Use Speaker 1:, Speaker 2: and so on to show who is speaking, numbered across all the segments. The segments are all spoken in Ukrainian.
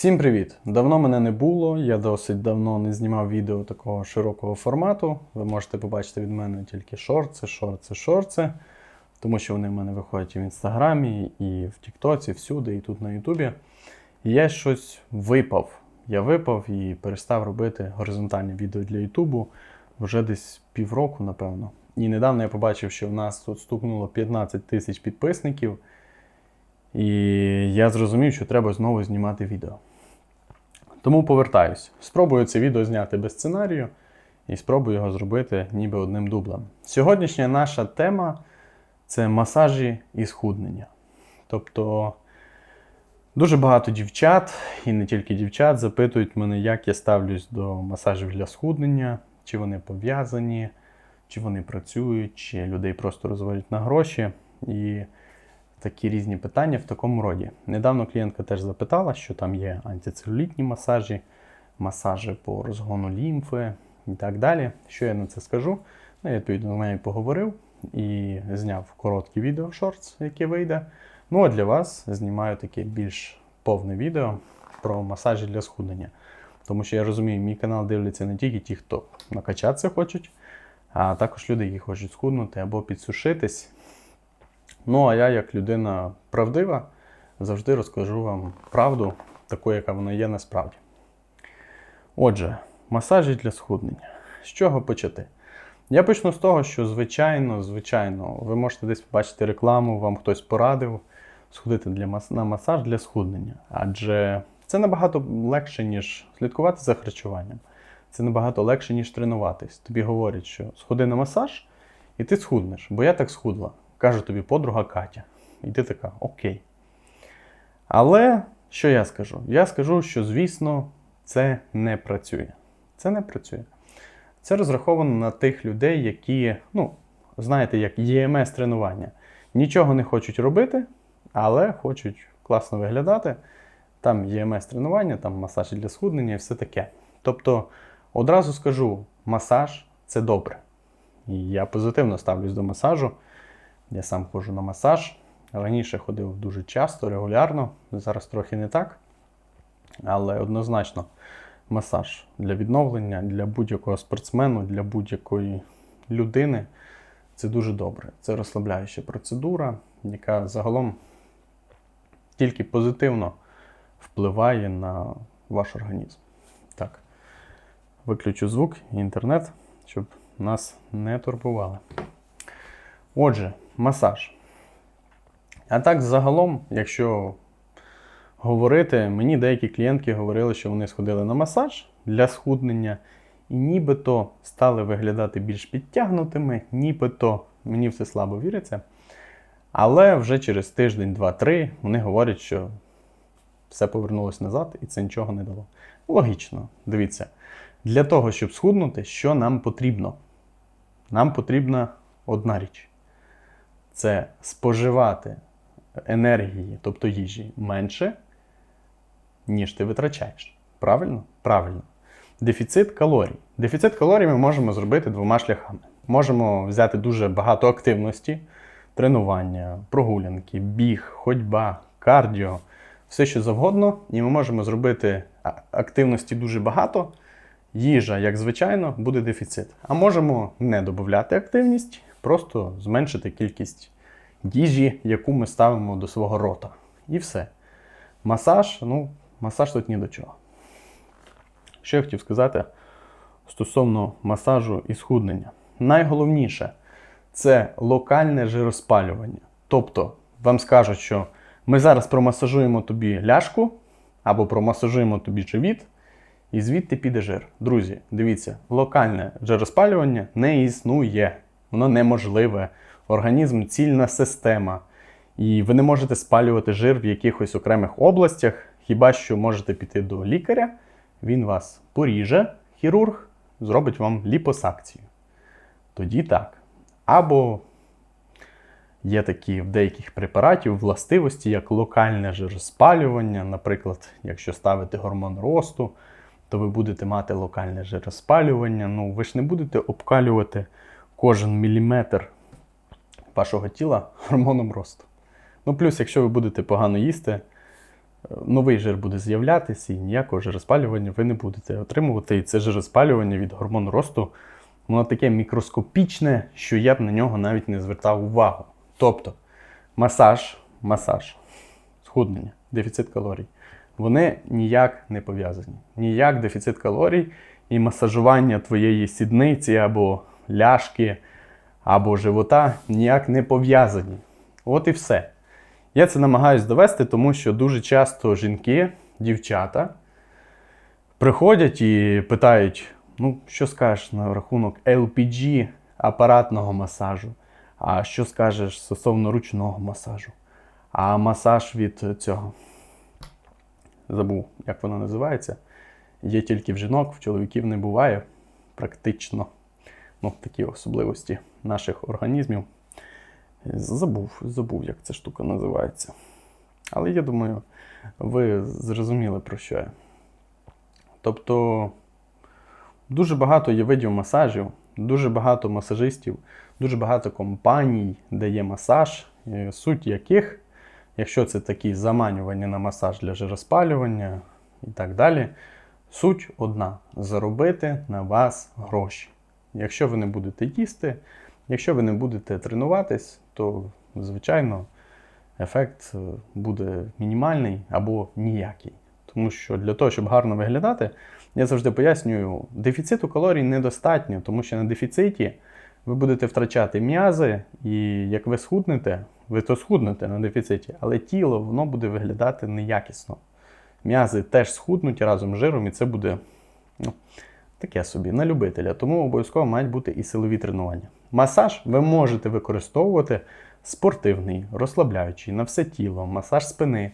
Speaker 1: Всім привіт! Давно мене не було. Я досить давно не знімав відео такого широкого формату. Ви можете побачити від мене тільки шорти, шорти, шорти. Тому що вони в мене виходять і в інстаграмі, і в Тіктоці, всюди, і тут на Ютубі. Я щось випав. Я випав і перестав робити горизонтальні відео для Ютубу вже десь півроку, напевно. І недавно я побачив, що в нас тут стукнуло 15 тисяч підписників. І я зрозумів, що треба знову знімати відео. Тому повертаюсь. Спробую це відео зняти без сценарію і спробую його зробити ніби одним дублем. Сьогоднішня наша тема це масажі і схуднення. Тобто дуже багато дівчат, і не тільки дівчат, запитують мене, як я ставлюсь до масажів для схуднення, чи вони пов'язані, чи вони працюють, чи людей просто розводять на гроші. І такі різні питання в такому роді. Недавно клієнтка теж запитала, що там є антицелюлітні масажі, масажі по розгону лімфи і так далі. Що я на це скажу? Ну, я відповідно з нею поговорив і зняв коротке відео шортс, яке вийде. Ну а для вас знімаю таке більш повне відео про масажі для схуднення. Тому що я розумію, мій канал дивляться не тільки ті, хто накачатися хочуть, а також люди, які хочуть схуднути або підсушитись. Ну, а я, як людина правдива, завжди розкажу вам правду, таку, яка вона є насправді. Отже, масажі для схуднення. З чого почати? Я почну з того, що, звичайно, звичайно, ви можете десь побачити рекламу, вам хтось порадив сходити для мас... на масаж для схуднення. Адже це набагато легше, ніж слідкувати за харчуванням. Це набагато легше, ніж тренуватись. Тобі говорять, що сходи на масаж, і ти схуднеш, бо я так схудла каже тобі подруга Катя. І ти така, окей. Але що я скажу? Я скажу, що, звісно, це не працює. Це не працює. Це розраховано на тих людей, які, ну, знаєте, як ЄМС тренування. Нічого не хочуть робити, але хочуть класно виглядати. Там ЄМС тренування, там масаж для схуднення і все таке. Тобто, одразу скажу, масаж це добре. І я позитивно ставлюсь до масажу. Я сам ходжу на масаж. Раніше ходив дуже часто, регулярно, зараз трохи не так. Але однозначно масаж для відновлення, для будь-якого спортсмену, для будь-якої людини це дуже добре. Це розслабляюча процедура, яка загалом тільки позитивно впливає на ваш організм. Так, виключу звук і інтернет, щоб нас не турбували. Отже, масаж. А так, загалом, якщо говорити, мені деякі клієнтки говорили, що вони сходили на масаж для схуднення, і нібито стали виглядати більш підтягнутими, нібито мені все слабо віриться. Але вже через тиждень, два-три вони говорять, що все повернулося назад і це нічого не дало. Логічно, дивіться, для того, щоб схуднути, що нам потрібно? Нам потрібна одна річ це споживати енергії, тобто їжі, менше, ніж ти витрачаєш. Правильно? Правильно. Дефіцит калорій. Дефіцит калорій ми можемо зробити двома шляхами. Можемо взяти дуже багато активності, тренування, прогулянки, біг, ходьба, кардіо, все що завгодно, і ми можемо зробити активності дуже багато. Їжа, як звичайно, буде дефіцит. А можемо не додати активність, просто зменшити кількість їжі, яку ми ставимо до свого рота. І все. Масаж, ну, масаж тут ні до чого. Що я хотів сказати стосовно масажу і схуднення. Найголовніше це локальне жироспалювання. Тобто, вам скажуть, що ми зараз промасажуємо тобі ляшку або промасажуємо тобі живіт, і звідти піде жир. Друзі, дивіться, локальне жироспалювання не існує. Воно неможливе. Організм цільна система. І ви не можете спалювати жир в якихось окремих областях, хіба що можете піти до лікаря, він вас поріже, хірург зробить вам ліпосакцію. Тоді так. Або є такі в деяких препаратів властивості, як локальне жироспалювання. Наприклад, якщо ставити гормон росту, то ви будете мати локальне жироспалювання. Ну, ви ж не будете обкалювати кожен міліметр вашого тіла гормоном росту. Ну, плюс, якщо ви будете погано їсти, новий жир буде з'являтися, і ніякого жироспалювання ви не будете отримувати. І це жироспалювання від гормону росту, воно таке мікроскопічне, що я б на нього навіть не звертав увагу. Тобто масаж, масаж, схуднення, дефіцит калорій, вони ніяк не пов'язані. Ніяк дефіцит калорій і масажування твоєї сідниці або ляшки, або живота ніяк не пов'язані. От і все. Я це намагаюсь довести, тому що дуже часто жінки, дівчата приходять і питають: ну, що скажеш на рахунок LPG апаратного масажу, а що скажеш стосовно ручного масажу, а масаж від цього. Забув, як воно називається. Є тільки в жінок, в чоловіків не буває практично. Ну, такі особливості наших організмів. Забув, забув, як ця штука називається. Але я думаю, ви зрозуміли про що я. Тобто, дуже багато є видів масажів, дуже багато масажистів, дуже багато компаній, де є масаж, е, суть яких, якщо це такі заманювання на масаж для жироспалювання і так далі, суть одна заробити на вас гроші. Якщо ви не будете їсти, якщо ви не будете тренуватись, то, звичайно, ефект е, буде мінімальний або ніякий. Тому що для того, щоб гарно виглядати, я завжди пояснюю, дефіциту калорій недостатньо, тому що на дефіциті ви будете втрачати м'язи, і як ви схуднете, ви то схуднете на дефіциті, але тіло воно буде виглядати неякісно. М'язи теж схуднуть разом з жиром, і це буде ну, таке собі на любителя. Тому обов'язково мають бути і силові тренування. Масаж ви можете використовувати спортивний, розслабляючий на все тіло, масаж спини.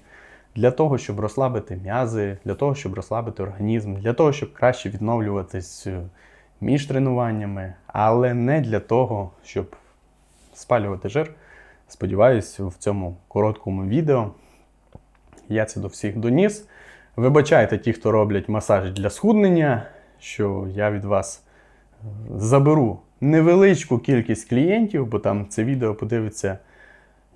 Speaker 1: Для того, щоб розслабити м'язи, для того, щоб розслабити організм, для того, щоб краще відновлюватись е, між тренуваннями, але не для того, щоб спалювати жир. Сподіваюсь, в цьому короткому відео я це до всіх доніс. Вибачайте ті, хто роблять масаж для схуднення, що я від вас е, заберу невеличку кількість клієнтів, бо там це відео подивиться.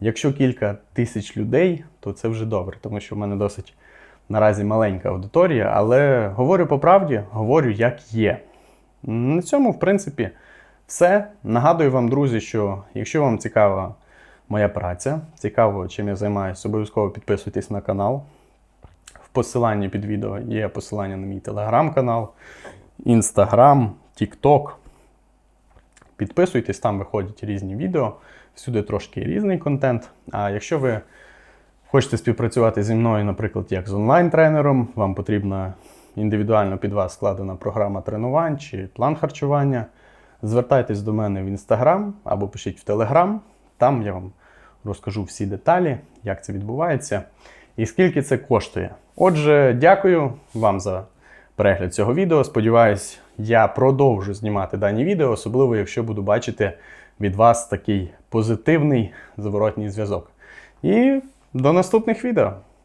Speaker 1: Якщо кілька тисяч людей, то це вже добре, тому що в мене досить наразі маленька аудиторія, але говорю по правді, говорю, як є. На цьому, в принципі, все. Нагадую вам, друзі, що якщо вам цікава моя праця, цікаво, чим я займаюся, обов'язково підписуйтесь на канал. Посиланні під відео є посилання на мій телеграм-канал, інстаграм, тікток. Підписуйтесь, там виходять різні відео, всюди трошки різний контент. А якщо ви хочете співпрацювати зі мною, наприклад, як з онлайн-тренером, вам потрібна індивідуально під вас складена програма тренувань чи план харчування, звертайтесь до мене в інстаграм або пишіть в телеграм. Там я вам розкажу всі деталі, як це відбувається і скільки це коштує. Отже, дякую вам за перегляд цього відео. Сподіваюсь, я продовжу знімати дані відео, особливо якщо буду бачити від вас такий позитивний зворотній зв'язок. І до наступних відео!